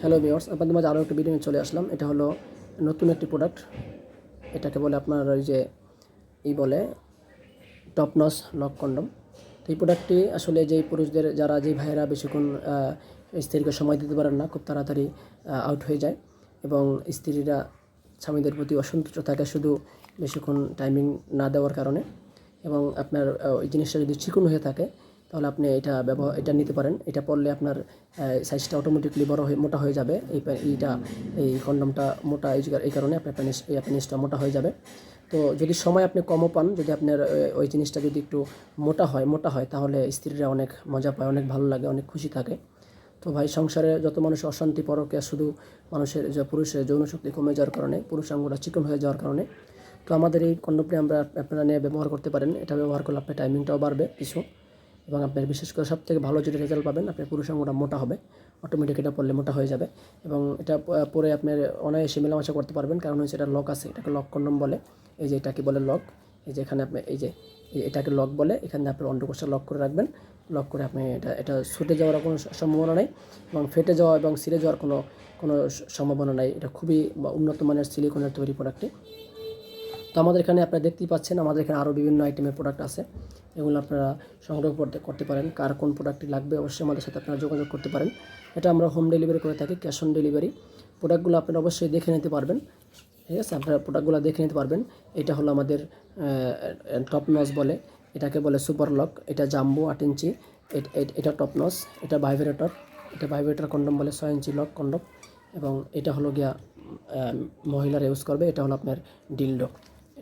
Hello viewers আপনাদের মাঝে আরও একটা ভিডিও চলে আসলাম। এটা হলো নতুন একটি প্রোডাক্ট এটাকে বলে আপনার ওই যে, ই বলে টপনস লক কন্ডম তো এই প্রোডাক্টটি আসলে যেই পুরুষদের, যারা যেই ভাইয়েরা বেশিক্ষণ স্ত্রীকে সময় দিতে পারেন না, খুব তাড়াতাড়ি আউট হয়ে যায়। এবং স্ত্রীরা স্বামীদের প্রতি অসন্তুষ্ট থাকে শুধু বেশিক্ষণ টাইমিং না দেওয়ার কারণে। এবং আপনার ওই জিনিসটা যদি চিকন হয়ে থাকে তাহলে আপনি এটা ব্যবহার, এটা নিতে পারেন। এটা পরলে আপনার সাইজটা অটোমেটিকলি বড় হয়ে, মোটা হয়ে যাবে। এই এইটা, এই কন্ডমটা মোটা এই কারণে আপনার প্যানিস এই প্যানিসটা মোটা হয়ে যাবে। তো যদি সময় আপনি কমও পান, যদি আপনার ওই জিনিসটা যদি একটু মোটা হয় মোটা হয়, তাহলে স্ত্রীরা অনেক মজা পায়, অনেক ভালো লাগে, অনেক খুশি থাকে। তো ভাই, সংসারে যত মানুষ অশান্তি পরকে শুধু মানুষের, যে পুরুষের যৌন শক্তি কমে যাওয়ার কারণে পুরুষাঙ্গটা চিকন হয়ে যাওয়ার কারণে, তো আমাদের এই কন্ডমটি আমরা আপনারা নিয়ে ব্যবহার করতে পারেন। এটা ব্যবহার করলে আপনার টাইমিংটাও বাড়বে কিছু। এবং আপনার বিশেষ করে সব থেকে ভালো যেটা রেজাল্ট পাবেন, আপনার পুরুষ পুরুষাঙ্গটা মোটা হবে অটোমেটিক এটা পড়লে মোটা হয়ে যাবে এবং এটা পরে আপনার অনায়াসে মেলামেশা করতে পারবেন। কারণ হচ্ছে এটা লক আছে, এটাকে লক কন্ডম বলে। এই যে এটাকে বলে লক এই যে এখানে আপনি, এই যে এটাকে লক বলে, এখানে আপনার অন্ডকোষটা লক করে রাখবেন। লক করে আপনি এটা এটা ছুটে যাওয়ার কোনো সম্ভাবনা নেই এবং ফেটে যাওয়া এবং ছিঁড়ে যাওয়ার কোনো কোনো সম্ভাবনা নাই। এটা খুবই উন্নত মানের সিলিকনের তৈরি প্রোডাক্টটি তো আমাদের এখানে আপনারা দেখতেই পাচ্ছেন, আমাদের এখানে আরও বিভিন্ন আইটেমের প্রোডাক্ট আছে। এগুলো আপনারা সংগ্রহ করতে করতে পারেন। কার কোন প্রোডাক্টটি লাগবে অবশ্যই আমাদের সাথে আপনারা যোগাযোগ করতে পারেন। এটা আমরা হোম ডেলিভারি করে থাকি ক্যাশ অন ডেলিভারি প্রোডাক্টগুলো আপনারা অবশ্যই দেখে নিতে পারবেন। ঠিক আছে? আপনারা প্রোডাক্টগুলো দেখে নিতে পারবেন। এটা হলো আমাদের টপ নস বলে। এটাকে বলে সুপার লক এটা জাম্বু আট ইঞ্চি। এট- টপ নস এটা ভাইব্রেটর এটা ভাইব্রেটর কন্ডম বলে ছয় ইঞ্চি লক কন্ডম। এবং এটা হলো গিয়া মহিলারা ইউজ করবে। এটা হলো আপনার ডিলডো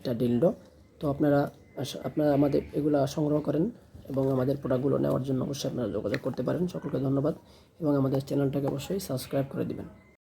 এটা ডিল্ডো তো আপনারা আপনারা আমাদের এগুলো সংগ্রহ করেন এবং আমাদের প্রোডাক্টগুলো নেওয়ার জন্য অবশ্যই আপনারা যোগাযোগ করতে পারেন। সকলকে ধন্যবাদ এবং আমাদের চ্যানেলটাকে অবশ্যই সাবস্ক্রাইব করে দিবেন।